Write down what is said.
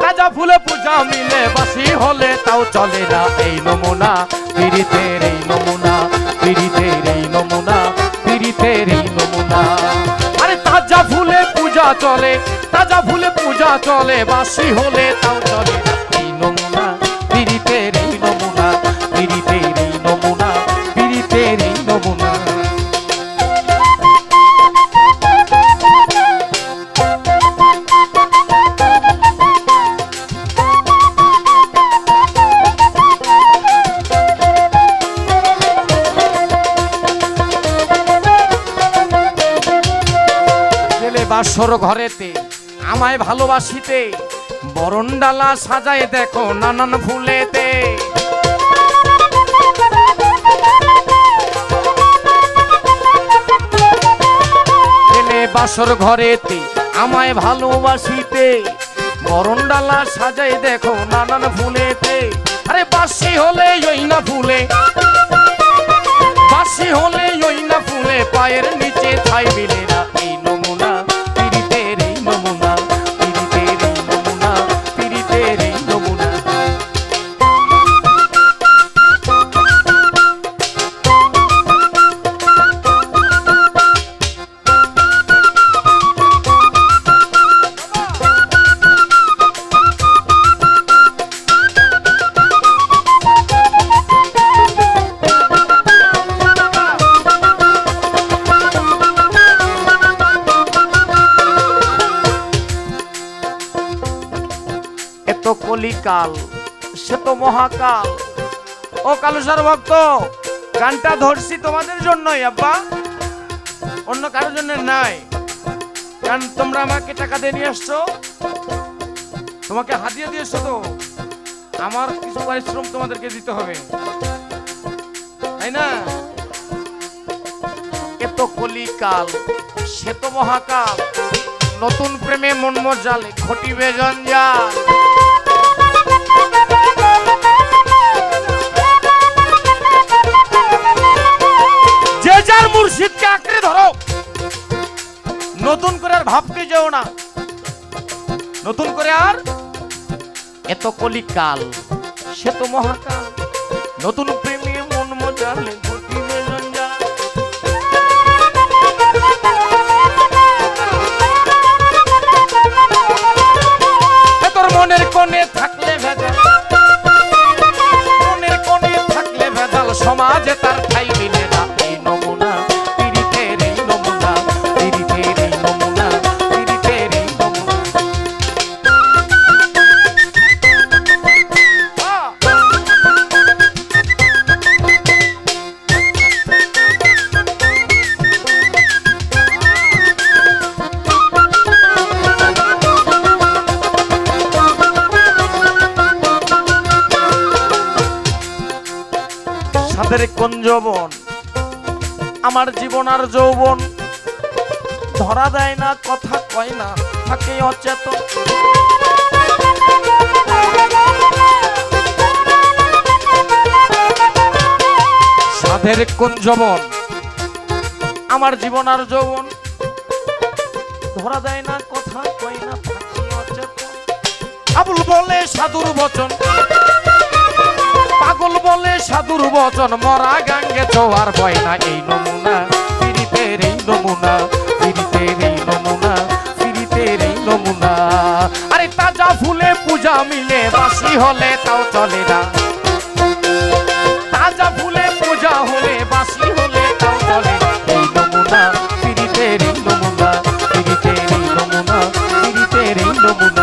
তাজা ফুলে পূজা মিলে বাসি হলে তাও চলে না এই নমুনা, পীড়িতের এই নমুনা, পীড়িতের এই নমুনা, পীড়িতের এই নমুনা। আরে তাজা ফুলে পূজা চলে, তাজা ফুলে পূজা চলে, বাসি হলে তাও চলে না। বাসর ঘরেতে, আমায় ভালোবাসিতে বরণ ডালা সাজায় দেখো নানান ফুলেতে। বাসর ঘরেতে, আমায় ভালোবাসিতে, বরণডালা সাজায় দেখো নানান ফুলেতে। আরে বাসি হলে ওই না ফুলে, বাসি হলে ওই না ফুলে, পায়ের নিচে ছাই মিলে কলিকাল সে তো মহাকাল। ও কালুসার ভক্ত গানটা ধরছি তোমাদের জন্যই, আব্বা। অন্য কারোর জন্য নাই। কারণ তোমরা আমাকে টাকা দিয়ে নিয়ে আসছো। তোমাকে হাতিয়ে দিয়েছ তো। আমার কিছু পরিশ্রম তোমাদেরকে দিতে হবে। তাই না? এত কলিকাল, সে তো মহাকাল। নতুন প্রেমে মন মজালে ঘটিবে জঞ্জাল। মুর্শিদকে আঁকড়ে ধরো। নতুন করে আর ভাবতে যেও না। নতুন করে আর এত কলিকাল, সে তো মহাকাল। নতুন প্রেমে মন মজালে যৌবন আমার জীবন আর যৌবন ধরা দেয় না, কথা কয় না, থাকে অচেতন। সাধের কোন যৌবন আমার জীবন আর যৌবন ধরা দেয় না, কথা কয় না, থাকে অচেতন। আবুল বলে সাধুর বচন। বলে সাধুর বচন মরা গাঙ্গে চোয়ার ভয় না এই নমুনা পীড়িতের এই নমুনা পীড়িতের এই নমুনা পীড়িতের এই নমুনা। আরে তাজা ফুলে পূজা মিলে বাসি হলে তাও চলে না। তাজা ফুলে পূজা হলে বাসি হলে তাও চলে এই নমুনা পীড়িতের এই নমুনা পীড়িতের এই নমুনা পীড়িতের এই নমুনা।